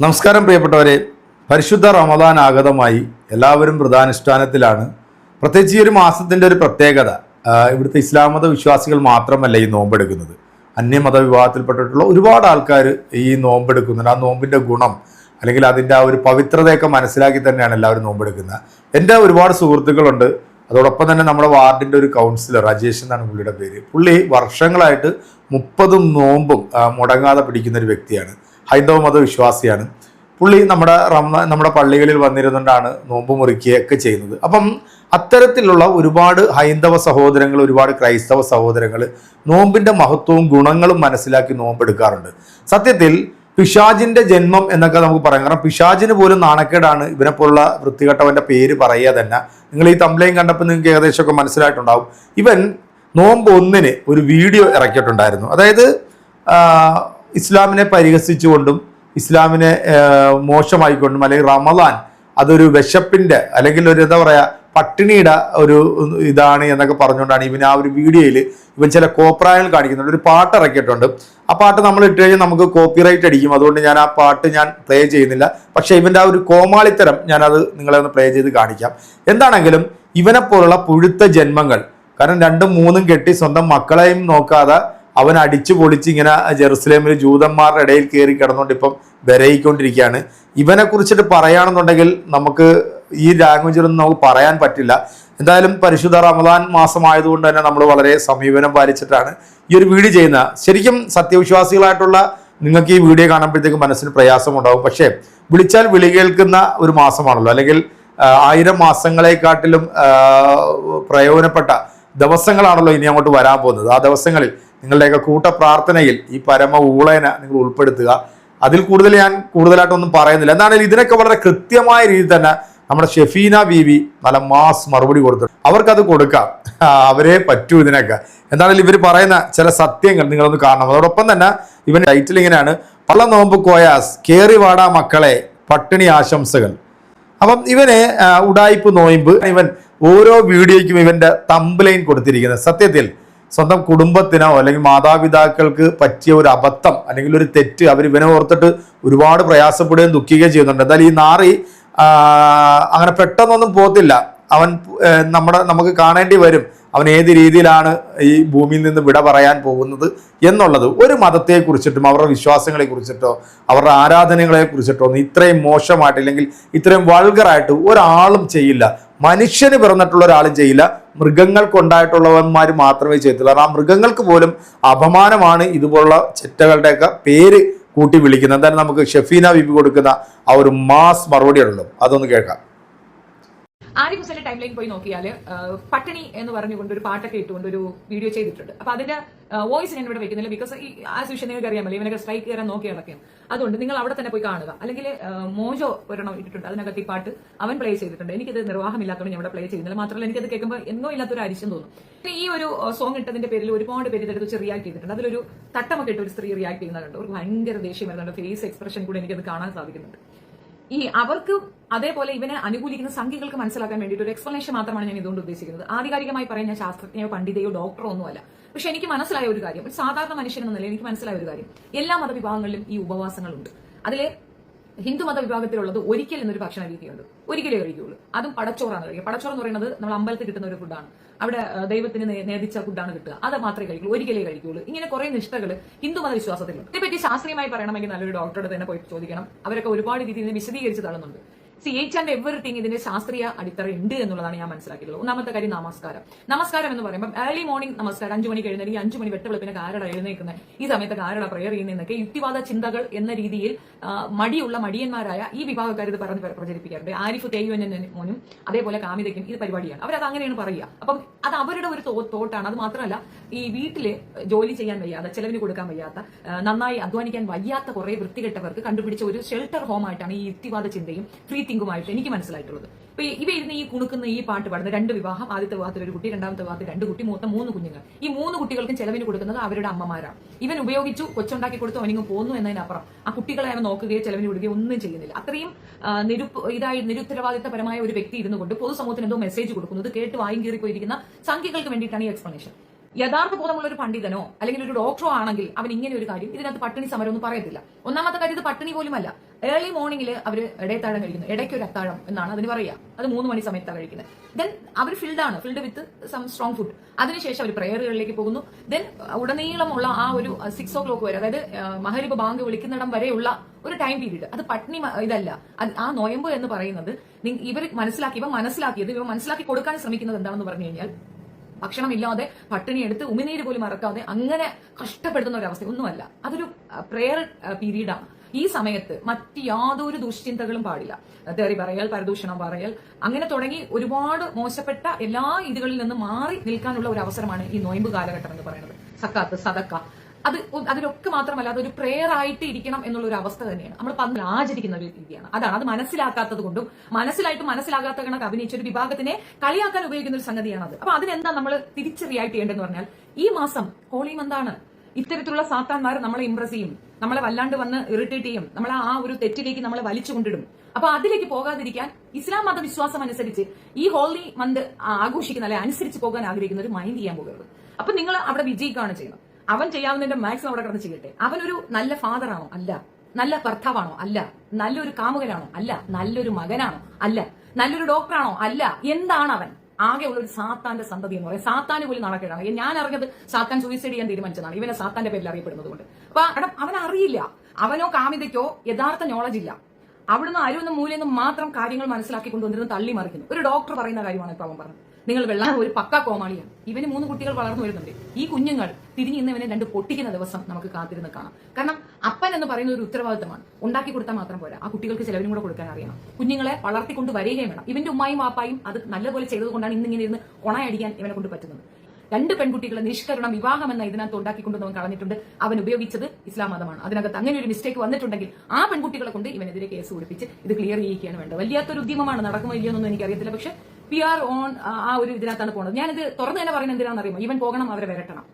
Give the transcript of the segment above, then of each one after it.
നമസ്കാരം പ്രിയപ്പെട്ടവരെ പരിശുദ്ധ റമദാൻ ആഗതമായി എല്ലാവരും വ്രതാനുഷ്ഠാനത്തിലാണ് പ്രത്യേകിച്ച് ഈ ഒരു മാസത്തിന്റെ ഒരു പ്രത്യേകത ഇവിടുത്തെ ഇസ്ലാം മത വിശ്വാസികൾ മാത്രമല്ല ഈ നോമ്പെടുക്കുന്നത്. അന്യമത വിഭാഗത്തിൽപ്പെട്ടിട്ടുള്ള ഒരുപാട് ആൾക്കാർ ഈ നോമ്പെടുക്കുന്നുണ്ട്. ആ നോമ്പിന്റെ ഗുണം അല്ലെങ്കിൽ അതിന്റെ ആ ഒരു പവിത്രതയൊക്കെ മനസ്സിലാക്കി തന്നെയാണ് എല്ലാവരും നോമ്പെടുക്കുന്നത്. എന്റെ ഒരുപാട് സുഹൃത്തുക്കളുണ്ട്. അതോടൊപ്പം തന്നെ നമ്മുടെ വാർഡിന്റെ ഒരു കൗൺസിലർ രാജേഷ് എന്നാണ് പുള്ളിയുടെ പേര്. പുള്ളി വർഷങ്ങളായിട്ട് മുപ്പതും നോമ്പും മുടങ്ങാതെ പിടിക്കുന്ന ഒരു വ്യക്തിയാണ്. ഹൈന്ദവ മത വിശ്വാസിയാണ് പുള്ളി നമ്മുടെ റമ നമ്മുടെ പള്ളികളിൽ വന്നിരുന്നുകൊണ്ടാണ് നോമ്പ് മുറിക്കുകയൊക്കെ ചെയ്യുന്നത്. അപ്പം അത്തരത്തിലുള്ള ഒരുപാട് ഹൈന്ദവ സഹോദരങ്ങൾ ഒരുപാട് ക്രൈസ്തവ സഹോദരങ്ങൾ നോമ്പിന്റെ മഹത്വവും ഗുണങ്ങളും മനസ്സിലാക്കി നോമ്പെടുക്കാറുണ്ട്. സത്യത്തിൽ പിശാജിന്റെ ജന്മം എന്നൊക്കെ നമുക്ക് പറയാം. കാരണം പിശാജിന് പോലും നാണക്കേടാണ് ഇവനെ പോലുള്ള വൃത്തികെട്ടവന്റെ പേര് പറയുക തന്നെ. നിങ്ങൾ ഈ തമ്പ്ലയും കണ്ടപ്പോൾ നിങ്ങൾക്ക് ഏകദേശമൊക്കെ മനസ്സിലായിട്ടുണ്ടാവും. ഇവൻ നോമ്പ് ഒന്നിന് ഒരു വീഡിയോ ഇറക്കിയിട്ടുണ്ടായിരുന്നു. അതായത് ഇസ്ലാമിനെ പരിഹസിച്ചുകൊണ്ടും ഇസ്ലാമിനെ മോശമായിക്കൊണ്ടും അല്ലെങ്കിൽ റമദാൻ അതൊരു വിശപ്പിന്റെ അല്ലെങ്കിൽ ഒരു എന്താ പറയുക പട്ടിണിയുടെ ഒരു ഇതാണ് എന്നൊക്കെ പറഞ്ഞുകൊണ്ടാണ് ഇവൻ ആ ഒരു വീഡിയോയിൽ ഇവൻ ചില കോപ്രായങ്ങൾ കാണിക്കുന്നുണ്ട്. ഒരു പാട്ട് ഇറക്കിയിട്ടുണ്ട്. ആ പാട്ട് നമ്മൾ ഇട്ട് കഴിഞ്ഞാൽ നമുക്ക് കോപ്പിറൈറ്റ് അടിക്കും. അതുകൊണ്ട് ഞാൻ ആ പാട്ട് ഞാൻ പ്ലേ ചെയ്യുന്നില്ല. പക്ഷേ ഇവന്റെ ആ ഒരു കോമാളിത്തരം ഞാനത് നിങ്ങളെ ഒന്ന് പ്ലേ ചെയ്ത് കാണിക്കാം. എന്താണെങ്കിലും ഇവനെപ്പോലുള്ള പുഴുത്ത ജന്മങ്ങൾ കാരണം രണ്ടും മൂന്നും കെട്ടി സ്വന്തം മക്കളെയും നോക്കാതെ അവൻ അടിച്ചു പൊളിച്ച് ഇങ്ങനെ ജെറുസലേമിൽ ജൂതന്മാരുടെ ഇടയിൽ കയറി കിടന്നുകൊണ്ട് ഇപ്പം വിരയിക്കൊണ്ടിരിക്കുകയാണ്. ഇവനെ കുറിച്ചിട്ട് പറയുകയാണെന്നുണ്ടെങ്കിൽ നമുക്ക് ഈ ലാംഗ്വേജിലൊന്നും നമുക്ക് പറയാൻ പറ്റില്ല. എന്തായാലും പരിശുദ്ധ റമദാൻ മാസമായതുകൊണ്ട് തന്നെ നമ്മൾ വളരെ സമീപനം പാലിച്ചിട്ടാണ് ഈ ഒരു വീഡിയോ ചെയ്യുന്നത്. ശരിക്കും സത്യവിശ്വാസികളായിട്ടുള്ള നിങ്ങൾക്ക് ഈ വീഡിയോ കാണുമ്പോഴത്തേക്ക് മനസ്സിന് പ്രയാസമുണ്ടാകും പക്ഷേ വിളിച്ചാൽ വിളി കേൾക്കുന്ന ഒരു മാസമാണല്ലോ. അല്ലെങ്കിൽ ആയിരം മാസങ്ങളെക്കാട്ടിലും പ്രയോജനപ്പെട്ട ദിവസങ്ങളാണല്ലോ ഇനി അങ്ങോട്ട് വരാൻ പോകുന്നത്. ആ ദിവസങ്ങളിൽ നിങ്ങളുടെയൊക്കെ കൂട്ട പ്രാർത്ഥനയിൽ ഈ പരമ ഊളേന നിങ്ങൾ ഉൾപ്പെടുത്തുക. അതിൽ കൂടുതൽ ഞാൻ കൂടുതലായിട്ടൊന്നും പറയുന്നില്ല. എന്താണെങ്കിലും ഇതിനൊക്കെ വളരെ കൃത്യമായ രീതിയിൽ തന്നെ നമ്മുടെ ഷെഫീന ബീവി നല്ല മാസ് മറുപടി കൊടുത്തു അവർക്കത് കൊടുക്കാം. അവരെ പറ്റൂ ഇതിനൊക്കെ. എന്താണെങ്കിലും ഇവർ പറയുന്ന ചില സത്യങ്ങൾ നിങ്ങളൊന്ന് കാണണം. അതോടൊപ്പം തന്നെ ഇവൻ ടൈറ്റിൽ ഇങ്ങനെയാണ്. പള്ള നോമ്പ് കോയാസ് കേറി വാടാ മക്കളെ പട്ടിണി ആശംസകൾ. അപ്പം ഇവന് ഉടായ്പ് നോയിമ്പ് ഇവൻ ഓരോ വീഡിയോയ്ക്കും ഇവന്റെ തമ്പ് കൊടുത്തിരിക്കുന്നത്. സത്യത്തിൽ സ്വന്തം കുടുംബത്തിനോ അല്ലെങ്കിൽ മാതാപിതാക്കൾക്ക് പറ്റിയ ഒരു അബദ്ധം അല്ലെങ്കിൽ ഒരു തെറ്റ് അവർ ഇവനെ ഓർത്തിട്ട് ഒരുപാട് പ്രയാസപ്പെടുകയും ദുഃഖിക്കുകയും ചെയ്യുന്നുണ്ട്. എന്നാൽ ഈ നാറി അങ്ങനെ പെട്ടെന്നൊന്നും പോത്തില്ല അവൻ നമ്മുടെ നമുക്ക് കാണേണ്ടി വരും. അവൻ ഏത് രീതിയിലാണ് ഈ ഭൂമിയിൽ നിന്ന് വിട പറയാൻ പോകുന്നത് എന്നുള്ളത് ഒരു മതത്തെ കുറിച്ചിട്ടും അവരുടെ വിശ്വാസങ്ങളെക്കുറിച്ചിട്ടോ അവരുടെ ആരാധനകളെക്കുറിച്ചിട്ടോ ഒന്നും ഇത്രയും മോശമായിട്ട് അല്ലെങ്കിൽ ഇത്രയും വൾഗറായിട്ട് ഒരാളും ചെയ്യില്ല. മനുഷ്യന് പിറന്നിട്ടുള്ള ഒരാളും ചെയ്യില്ല. മൃഗങ്ങൾക്കുണ്ടായിട്ടുള്ളവന്മാർ മാത്രമേ ചെയ്യത്തുള്ളൂ കാരണം ആ മൃഗങ്ങൾക്ക് പോലും അപമാനമാണ് ഇതുപോലുള്ള ചെറ്റകളുടെയൊക്കെ പേര് കൂട്ടി വിളിക്കുന്നത്. എന്തായാലും നമുക്ക് ഷെഫീന ബിബി കൊടുക്കുന്ന ആ ഒരു മാസ് മറുപടി ഉണ്ടല്ലോ അതൊന്ന് കേൾക്കാം. ആരിഫ് ഹുസൈന്റെ ടൈം ലൈൻ പോയി നോക്കിയാൽ പട്ടിണി എന്ന് പറഞ്ഞുകൊണ്ട് ഒരു പാട്ടൊക്കെ ഇട്ടുകൊണ്ട് ഒരു വീഡിയോ ചെയ്തിട്ടുണ്ട്. അപ്പൊ അതിന്റെ വോയിസ് ഞാൻ ഇവിടെ വെക്കുന്നില്ല ബിക്കോസ് ഈ ആ വിഷയം നിങ്ങൾക്ക് അറിയാമല്ലോ ഇവനൊക്കെ സ്ട്രൈക്ക് കയറാൻ നോക്കി നടക്കും അതുകൊണ്ട് നിങ്ങൾ അവിടെ തന്നെ പോയി കാണുക. അല്ലെങ്കിൽ മോജോ ഒരെണ്ണം ഇട്ടിട്ടുണ്ട്. അതിനകത്ത് ഈ പാട്ട് അവൻ പ്ലേ ചെയ്തിട്ടുണ്ട്. എനിക്കിത് നിർവാഹമില്ലാത്തതുകൊണ്ട് ഞാൻ ഇവിടെ പ്ലേ ചെയ്യുന്നില്ല. മാത്രമല്ല എനിക്കത് കേൾക്കുമ്പോൾ എന്നോ ഇല്ലാത്തൊരു അരിശം തോന്നും. ഈ ഒരു സോങ് ഇട്ടതിന്റെ പേരിൽ ഒരുപാട് പേര് ഇതെടുത്ത് വെച്ച് റിയാക്ട് ചെയ്തിട്ടുണ്ട്. അതിലൊരു തട്ടമൊക്കെ ഇട്ട് ഒരു സ്ത്രീ റിയാക്ട് ചെയ്യുന്നുണ്ട് ഒരു ഭയങ്കര ദേഷ്യം വരുന്നുണ്ട്. ഫേസ് എക്സ്പ്രഷൻ കൂടെ എനിക്കത് കാണാൻ സാധിക്കുന്നുണ്ട്. ഈ അവർക്ക് അതേപോലെ ഇവനെ അനുകൂലിക്കുന്ന സംഖ്യകൾക്ക് മനസ്സിലാക്കാൻ വേണ്ടിയിട്ട് ഒരു എക്സ്പ്ലനേഷൻ മാത്രമാണ് ഞാൻ ഇതുകൊണ്ട് ഉദ്ദേശിക്കുന്നത്. ആധികാരികമായി പറയാൻ ഞാൻ ശാസ്ത്രജ്ഞയോ പണ്ഡിതയോ ഡോക്ടറോ ഒന്നുമല്ല പക്ഷെ എനിക്ക് മനസ്സിലായ ഒരു കാര്യം. ഒരു സാധാരണ മനുഷ്യൻ എന്ന എനിക്ക് മനസ്സിലായ ഒരു കാര്യം. എല്ലാ മതവിഭാഗങ്ങളിലും ഈ ഉപവാസങ്ങളുണ്ട്. അതിലെ ഹിന്ദു മത വിഭാഗത്തിലുള്ളത് ഒരിക്കൽ എന്നൊരു ഭക്ഷണ രീതിയുണ്ട്. ഒരിക്കലേ കഴിക്കുകയുള്ളൂ അതും പടച്ചോറാണ് കഴിക്കുക പടച്ചോറ് എന്ന് പറയുന്നത് നമ്മൾ അമ്പലത്തിൽ കിട്ടുന്ന ഒരു ഫുഡാണ് അവിടെ ദൈവത്തിന് നേദിച്ച ഫുഡാണ് കിട്ടുക. അത് മാത്രമേ കഴിക്കുള്ളൂ. ഒരിക്കലേ കഴിക്കുകയുള്ളൂ ഇങ്ങനെ കുറെ നിഷ്ഠകൾ ഹിന്ദു മത വിശ്വാസത്തിലുണ്ട്. ഇതിനെപ്പറ്റി ശാസ്ത്രീയമായി പറയണമെങ്കിൽ നല്ലൊരു ഡോക്ടറോട് തന്നെ പോയി ചോദിക്കണം. അവരൊക്കെ ഒരുപാട് രീതിയിൽ വിശദീകരിച്ച് തള്ളുന്നുണ്ട്. സി എച്ച് ആൻഡ് എവറിത്തിങ് ഇതിന്റെ ശാസ്ത്രീയ അടിത്തറ ഉണ്ട് എന്നുള്ളതാണ് ഞാൻ മനസ്സിലാക്കിയിട്ടുള്ളത്. ഒന്നാമത്തെ കാര്യം നമസ്കാരം. നമസ്കാരം എന്ന് പറയുമ്പോൾ ഏർലി മോർണിംഗ് നമസ്കാരം അഞ്ചു മണിക്ക് എഴുന്നേറ്റ് അഞ്ചു മണി വെട്ടവെളുപ്പിന് കാരട എഴുന്നേക്കുന്നത് ഈ സമയത്ത് കാരട പ്രയർ ചെയ്യുന്നതൊക്കെ യുക്തിവാദ ചിന്തകൾ എന്ന രീതിയിൽ മടിയുള്ള മടിയന്മാരായ ഈ വിഭാഗക്കാർ ഇത് പറഞ്ഞ് പ്രചരിപ്പിക്കാറുണ്ട്. ആരിഫ് തേയുവൻ മോനും അതേപോലെ കാമിതയ്ക്കും ഇത് പരിപാടിയാണ്. അവരത് അങ്ങനെയാണ് പറയുക. അപ്പം അത് അവരുടെ ഒരു തോട്ടാണ്. അത് മാത്രമല്ല ഈ വീട്ടിൽ ജോലി ചെയ്യാൻ വയ്യാത്ത ചെലവിന് കൊടുക്കാൻ വയ്യാത്ത നന്നായി അധ്വാനിക്കാൻ വയ്യാത്ത കുറെ വൃത്തികെട്ടവർക്ക് കണ്ടുപിടിച്ച ഒരു ഷെൽട്ടർ ഹോം ആയിട്ടാണ് ഈ യുക്തിവാദ ചിന്തയും ഫ്രീ തിങ്കുമായിട്ട് എനിക്ക് മനസ്സിലായിട്ടുള്ളത്. ഇപ്പൊ ഇവയിരുന്ന് ഈ കുണുക്കുന്ന ഈ പാട്ട് പാടുന്ന രണ്ട് വിവാഹം ആദ്യത്തെ വിവാഹത്തിൽ ഒരു കുട്ടി രണ്ടാമത്തെ വിവാഹത്തിൽ രണ്ട് കുട്ടി മൂത്ത മൂന്ന് കുഞ്ഞുങ്ങൾ. ഈ മൂന്ന് കുട്ടികൾക്കും ചെലവിന് കൊടുക്കുന്നത് അവരുടെ അമ്മമാരാണ്. ഇവൻ ഉപയോഗിച്ചു കൊച്ചുണ്ടാക്കി കൊടുത്തു അവനിങ്ങ് പോന്നു എന്നതിനപ്പുറം ആ കുട്ടികളെ അവൻ നോക്കുകയോ ചെലവിന് കൊടുക്കുകയോ ഒന്നും ചെയ്യുന്നില്ല. അത്രയും നിരുപ്പ് ഇതായി നിരുത്തരവാദിത്തപരമായ ഒരു വ്യക്തി ഇരുന്നുകൊണ്ട് പൊതുസമൂഹത്തിന് എന്തോ മെസ്സേജ് കൊടുക്കുന്നത് കേട്ട് വായും കീറിപ്പോയിരിക്കുന്ന സംഖ്യകൾക്ക് വേണ്ടിയിട്ടാണ് ഈ എക്സ്പ്ലനേഷൻ യഥാർത്ഥ ബോധമുള്ള ഒരു പണ്ഡിതനോ അല്ലെങ്കിൽ ഒരു ഡോക്ടറോ ആണെങ്കിൽ അവൻ ഇങ്ങനെ ഒരു കാര്യം ഇതിനകത്ത് പട്ടിണി സമരം ഒന്നും പറയത്തില്ല. ഒന്നാമത്തെ കാര്യം ഇത് പട്ടിണി പോലുമല്ല. ഏർലി മോർണിംഗിൽ അവർ ഇടയത്താഴം കഴിക്കുന്നു. ഇടയ്ക്ക് ഒരു അത്താഴം എന്നാണ് അതിന് പറയുക. അത് മൂന്ന് മണി സമയത്താണ് കഴിക്കുന്നത്. ദെൻ അവർ ഫിൽഡ് ആണ്. Filled with some strong food അതിനുശേഷം അവർ പ്രയറുകളിലേക്ക് പോകുന്നു. ദെൻ ഉടനീളമുള്ള ആ ഒരു സിക്സ് ഓ ക്ലോക്ക് വരെ അതായത് മഹരിബ് ബാങ്ക് വിളിക്കുന്നിടം വരെയുള്ള ഒരു ടൈം പീരീഡ് അത് പട്ടിണി ഇതല്ല. ആ നോയമ്പ് എന്ന് പറയുന്നത് ഇവർ മനസ്സിലാക്കി ഇവ മനസ്സിലാക്കിയത് ഇവ മനസ്സിലാക്കി കൊടുക്കാൻ ശ്രമിക്കുന്നത് എന്താണെന്ന് പറഞ്ഞു കഴിഞ്ഞാൽ ഭക്ഷണമില്ലാതെ പട്ടിണി എടുത്ത് ഉമിനീര് പോലും മറക്കാതെ അങ്ങനെ കഷ്ടപ്പെടുത്തുന്ന ഒരു അവസ്ഥ ഒന്നുമല്ല. അതൊരു പ്രെയർ പീരീഡാണ്. ഈ സമയത്ത് മറ്റ് യാതൊരു ദുഷ്ചിന്തകളും പാടില്ല. തെറി പറയൽ പരദൂഷണം പറയൽ അങ്ങനെ തുടങ്ങി ഒരുപാട് മോശപ്പെട്ട എല്ലാ ഇതികളിൽ നിന്നും മാറി നിൽക്കാനുള്ള ഒരു അവസരമാണ് ഈ നോയമ്പ് കാലഘട്ടം എന്ന് പറയുന്നത്. സക്കാത്ത് സദക്ക അത് അതിലൊക്കെ മാത്രമല്ല അതൊരു പ്രെയർ ആയിട്ട് ഇരിക്കണം എന്നുള്ള ഒരു അവസ്ഥ തന്നെയാണ്. നമ്മൾ പന്ത് ആചരിക്കുന്ന ഒരു രീതിയാണ്. അതാണ് അത് മനസ്സിലാക്കാത്തത് കൊണ്ടും മനസ്സിലായിട്ട് മനസ്സിലാകാത്ത കണക്ക് അഭിനയിച്ച ഒരു വിഭാഗത്തിനെ കളിയാക്കാൻ ഉപയോഗിക്കുന്ന ഒരു സംഗതിയാണ് അത് അപ്പൊ അതിനെന്താ നമ്മൾ തിരിച്ച് റിയാക്ട് ചെയ്യേണ്ടതെന്ന് പറഞ്ഞാൽ ഈ മാസം ഹോളി മന്താണ് ഇത്തരത്തിലുള്ള സാത്താന്മാർ നമ്മളെ ഇംപ്രസ് ചെയ്യും. നമ്മളെ വല്ലാണ്ട് വന്ന് ഇറിറ്റേറ്റ് ചെയ്യും. നമ്മളെ ആ ഒരു തെറ്റിലേക്ക് നമ്മളെ വലിച്ചു കൊണ്ടിടും. അപ്പൊ അതിലേക്ക് പോകാതിരിക്കാൻ ഇസ്ലാം മതവിശ്വാസം അനുസരിച്ച് ഈ ഹോളി മന്ത് ആഘോഷിക്കുന്ന അല്ലെ അനുസരിച്ച് പോകാൻ ആഗ്രഹിക്കുന്ന ഒരു മൈൻഡ് ചെയ്യാൻ പോകരുത്. അപ്പൊ നിങ്ങൾ അവിടെ വിജയിക്കുകയാണ് ചെയ്യുന്നത്. അവൻ ചെയ്യാവുന്നതിന്റെ മാക്സിമം അവിടെ കിടന്ന് ചെയ്യട്ടെ അവനൊരു നല്ല ഫാദർ ആണോ? അല്ല. നല്ല ഭർത്താവാണോ? അല്ല. നല്ലൊരു കാമുകനാണോ? അല്ല. നല്ലൊരു മകനാണോ? അല്ല. നല്ലൊരു ഡോക്ടറാണോ അല്ല. എന്താണ് അവൻ? ആകെ ഉള്ള ഒരു സാത്താന്റെ സന്തതി എന്ന് പറയും. സാത്താന് പോലും നടക്കുകയാണ് ഞാൻ അറിഞ്ഞത് സാത്താൻ സൂയിസൈഡ് ചെയ്യാൻ തീരുമാനിച്ചതാണ്. ഇവനെ സാത്താന്റെ പേരിൽ അറിയപ്പെടുന്നത് കൊണ്ട്. അപ്പൊ അവൻ അറിയില്ല. അവനോ കാമിതയ്ക്കോ യഥാർത്ഥ നോളജ് ഇല്ല. അവിടുന്ന് അരുവെന്ന മൂലയെന്ന് മാത്രം കാര്യങ്ങൾ മനസ്സിലാക്കി കൊണ്ടുവന്നിരുന്ന് തള്ളി മറിക്കുന്നു. ഒരു ഡോക്ടർ പറയുന്ന കാര്യമാണ് ഇപ്പൊ അവൻ പറഞ്ഞത്. നിങ്ങൾ വെള്ളം ഒരു പക്ക കോമാളിയാണ്. ഇവന് മൂന്ന് കുട്ടികൾ വളർന്നു വരുന്നുണ്ട്. ഈ കുഞ്ഞുങ്ങൾ തിരിഞ്ഞ് ഇന്ന് ഇവനെ രണ്ട് പൊട്ടിക്കുന്ന ദിവസം നമുക്ക് കാത്തിരുന്ന് കാണാം. കാരണം അപ്പൻ എന്ന് പറയുന്ന ഒരു ഉത്തരവാദിത്തമാണ്. ഉണ്ടാക്കി കൊടുത്താൽ മാത്രം പോരാ. ആ കുട്ടികൾക്ക് ചിലവിനും കൂടെ കൊടുക്കാൻ അറിയണം. കുഞ്ഞുങ്ങളെ വളർത്തിക്കൊണ്ട് വരികയും വേണം. ഇവന്റെ ഉമ്മായും വാപ്പായും അത് നല്ലപോലെ ചെയ്തതുകൊണ്ടാണ് ഇന്നിങ്ങനെ ഇരുന്ന് കൊണയടിക്കാൻ ഇവനെ കൊണ്ട് പറ്റുന്നത്. രണ്ട് പെൺകുട്ടികളെ നിഷ്കരണം വിവാഹം എന്ന ഇതിനകത്ത് ഉണ്ടാക്കിക്കൊണ്ട് അവൻ കളഞ്ഞിട്ടുണ്ട്. അവൻ ഉപയോഗിച്ചത് ഇസ്ലാം മതമാണ്. അതിനകത്ത് അങ്ങനെ ഒരു മിസ്റ്റേക്ക് വന്നിട്ടുണ്ടെങ്കിൽ ആ പെൺകുട്ടികളെ കൊണ്ട് ഇവനെതിരെ കേസ് കൊടുപ്പിച്ച് ഇത് ക്ലിയർ ചെയ്യിക്കുകയാണ് വേണ്ടത്. വലിയാത്തൊരു ഉദ്യമമാണ് നടക്കുമോ ഇല്ലയോ എന്നൊന്നും എനിക്കറിയത്തില്ല. പക്ഷെ പി ആർ ഓൺ ആ ഒരു ഇതിനകത്താണ് പോകുന്നത് ഞാനിത് തുറന്നു തന്നെ പറയുന്നത് എന്തിനാണെന്ന് അറിയുമോ ഇവൻ പോകണം അവരെ വരട്ടണം.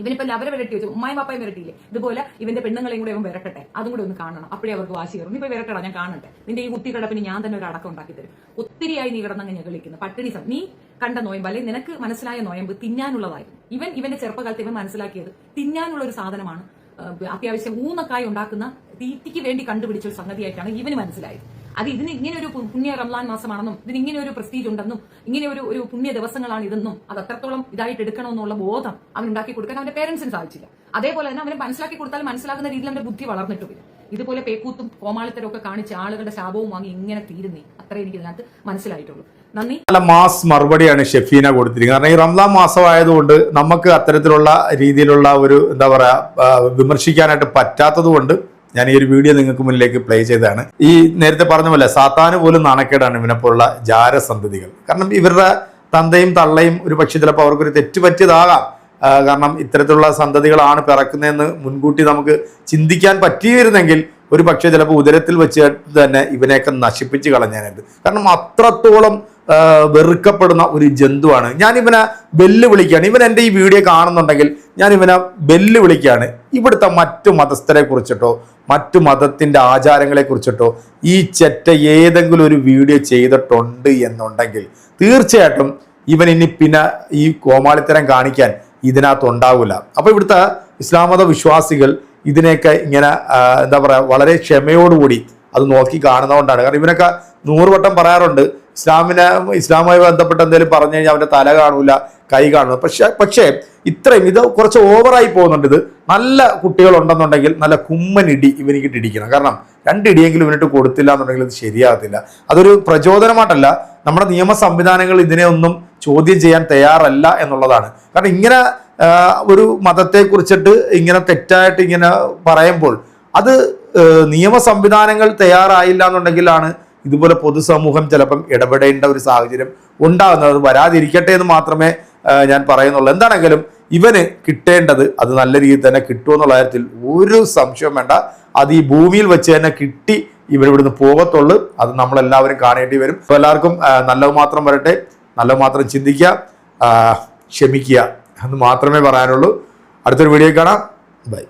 ഇവനിപ്പോ അവരെ വിരട്ടി വെച്ചു. ഉമ്മായും പാപ്പായും വിരട്ടിയില്ലേ? ഇതുപോലെ ഇവന്റെ പെണ്ണുങ്ങളെയും കൂടെ ഇവൻ വിരട്ടട്ടെ. അതും കൂടെ ഒന്ന് കാണണം. അപ്പോഴേ അവർക്ക് വാശി കയറും. ഇപ്പൊ വിരട്ടടാ ഞാൻ കാണട്ടെ. നിന്റെ ഈ കുത്തി കിടപ്പിന് ഞാൻ തന്നെ ഒരു അടക്കം ഉണ്ടാക്കി തരും. ഒത്തിരിയായി നീ കിടന്നങ്ങ് ഞെളിക്കുന്നു പട്ടിണി നീ കണ്ട നോയമ്പ് അല്ലെങ്കിൽ നിനക്ക് മനസ്സിലായ നോയമ്പ് തിന്നാനുള്ളതായിരുന്നു. ഇവൻ ഇവന്റെ ചെറുപ്പകാലത്ത് ഇവൻ മനസ്സിലാക്കിയത് തിന്നാനുള്ള ഒരു സാധനമാണ് അത്യാവശ്യം ഊന്നക്കായി ഉണ്ടാക്കുന്ന തീറ്റിക്ക് വേണ്ടി കണ്ടുപിടിച്ച ഒരു സംഗതിയായിട്ടാണ് ഇവന് മനസ്സിലായത്. അത് ഇതിന് ഇങ്ങനെ ഒരു പുണ്യ റംലാൻ മാസമാണെന്നും ഇതിന് ഇങ്ങനെ ഒരു പ്രസ്റ്റീജ് ഉണ്ടെന്നും ഇങ്ങനെ ഒരു ഒരു പുണ്യ ദിവസങ്ങളാണ് ഇതെന്നും അത് അത്രത്തോളം ഇതായിട്ട് എടുക്കണമെന്നുള്ള ബോധം അവൻ ഉണ്ടാക്കി കൊടുക്കാൻ അവന്റെ പേരൻസിന് സാധിച്ചില്ല. അതേപോലെ തന്നെ അവനെ മനസ്സിലാക്കി കൊടുത്താൽ മനസ്സിലാക്കുന്ന രീതിയിൽ അവന്റെ ബുദ്ധി വളർന്നിട്ടുമില്ല. ഇതുപോലെ പേക്കൂത്തും കോമാളിത്തരും ഒക്കെ കാണിച്ച് ആളുകളുടെ ശാപവും വാങ്ങി ഇങ്ങനെ തീരുന്നേ. അത്രേ എനിക്ക് ഇതിനകത്ത് മനസ്സിലായിട്ടുള്ളൂ. നല്ല മാസ് മറുപടിയാണ് ഷെഫീന കൊടുത്തിരിക്കുന്നത്. കാരണം ഈ റംലാം മാസമായതുകൊണ്ട് നമുക്ക് അത്തരത്തിലുള്ള രീതിയിലുള്ള ഒരു എന്താ പറയുക വിമർശിക്കാനായിട്ട് പറ്റാത്തത് കൊണ്ട് ഞാൻ ഈ ഒരു വീഡിയോ നിങ്ങൾക്ക് മുന്നിലേക്ക് പ്ലേ ചെയ്തതാണ്. ഈ നേരത്തെ പറഞ്ഞ പോലെ സാത്താന് പോലും നാണക്കേടാണ് ഇവനെപ്പോലുള്ള ജാരസന്തതികൾ. കാരണം ഇവരുടെ തന്തയും തള്ളയും ഒരു പക്ഷേ ചിലപ്പോൾ അവർക്കൊരു തെറ്റ് പറ്റിയതാകാം. കാരണം ഇത്തരത്തിലുള്ള സന്തതികളാണ് പിറക്കുന്നതെന്ന് മുൻകൂട്ടി നമുക്ക് ചിന്തിക്കാൻ പറ്റിയിരുന്നെങ്കിൽ ഒരു പക്ഷേ ചിലപ്പോൾ ഉദരത്തിൽ വെച്ചിട്ട് തന്നെ ഇവനെയൊക്കെ നശിപ്പിച്ച് കളഞ്ഞാനായിട്ട് കാരണം അത്രത്തോളം വെറുക്കപ്പെടുന്ന ഒരു ജന്തുവാണ്. ഞാൻ ഇവനെ വെല്ലുവിളിക്കുകയാണ്. ഇവൻ എന്റെ ഈ വീഡിയോ കാണുന്നുണ്ടെങ്കിൽ ഞാൻ ഇവനെ വെല്ലുവിളിക്കുകയാണ്. ഇവിടുത്തെ മറ്റു മതസ്ഥരെ കുറിച്ചിട്ടോ മറ്റു മതത്തിന്റെ ആചാരങ്ങളെ കുറിച്ചിട്ടോ ഈ ചെറ്റ ഏതെങ്കിലും ഒരു വീഡിയോ ചെയ്തിട്ടുണ്ട് എന്നുണ്ടെങ്കിൽ തീർച്ചയായിട്ടും ഇവൻ ഇനി പിന്നെ ഈ കോമാളിത്തരം കാണിക്കാൻ ഇതിനകത്ത് ഉണ്ടാവില്ല അപ്പോൾ ഇവിടുത്തെ ഇസ്ലാം മത വിശ്വാസികൾ ഇതിനെയൊക്കെ ഇങ്ങനെ എന്താ പറയുക വളരെ ക്ഷമയോടുകൂടി അത് നോക്കി കാണുന്നതുകൊണ്ടാണ്. കാരണം ഇവനൊക്കെ നൂറ് വട്ടം പറയാറുണ്ട് ഇസ്ലാമിനെ ഇസ്ലാമുമായി ബന്ധപ്പെട്ട് എന്തെങ്കിലും പറഞ്ഞു കഴിഞ്ഞാൽ അവന്റെ തല കാണൂല കൈ കാണൂല. പക്ഷേ പക്ഷേ ഇത്രയും ഇത് കുറച്ച് ഓവറായി പോകുന്നുണ്ട് ഇത്. നല്ല കുട്ടികളുണ്ടെന്നുണ്ടെങ്കിൽ നല്ല കുമ്മനിടി ഇവനിക്ക് ഇടിക്കണം. കാരണം രണ്ടിടിയെങ്കിലും ഇവനിട്ട് കൊടുത്തില്ല എന്നുണ്ടെങ്കിൽ ഇത് ശരിയാകത്തില്ല. അതൊരു പ്രചോദനമായിട്ടല്ല. നമ്മുടെ നിയമ സംവിധാനങ്ങൾ ഇതിനെ ഒന്നും ചോദ്യം ചെയ്യാൻ തയ്യാറല്ല എന്നുള്ളതാണ്. കാരണം ഇങ്ങനെ ഒരു മതത്തെ കുറിച്ചിട്ട് ഇങ്ങനെ തെറ്റായിട്ട് ഇങ്ങനെ പറയുമ്പോൾ അത് നിയമ സംവിധാനങ്ങൾ തയ്യാറായില്ല എന്നുണ്ടെങ്കിലാണ് ഇതുപോലെ പൊതുസമൂഹം ചിലപ്പം ഇടപെടേണ്ട ഒരു സാഹചര്യം ഉണ്ടാകുന്നത് വരാതിരിക്കട്ടെ എന്ന് മാത്രമേ ഞാൻ പറയുന്നുള്ളൂ. എന്താണെങ്കിലും ഇവന് കിട്ടേണ്ടത് അത് നല്ല രീതിയിൽ തന്നെ കിട്ടുമെന്നുള്ള കാര്യത്തിൽ ഒരു സംശയം വേണ്ട. അത് ഈ ഭൂമിയിൽ വെച്ച് തന്നെ കിട്ടി ഇവരിവിടുന്ന് പോകത്തുള്ളൂ. അത് നമ്മളെല്ലാവരും കാണേണ്ടി വരും. അപ്പോൾ എല്ലാവർക്കും നല്ലത് മാത്രം വരട്ടെ. നല്ലത് മാത്രം ചിന്തിക്കുക ക്ഷമിക്കുക എന്ന് മാത്രമേ പറയാനുള്ളൂ. അടുത്തൊരു വീഡിയോ കാണാം. ബൈ.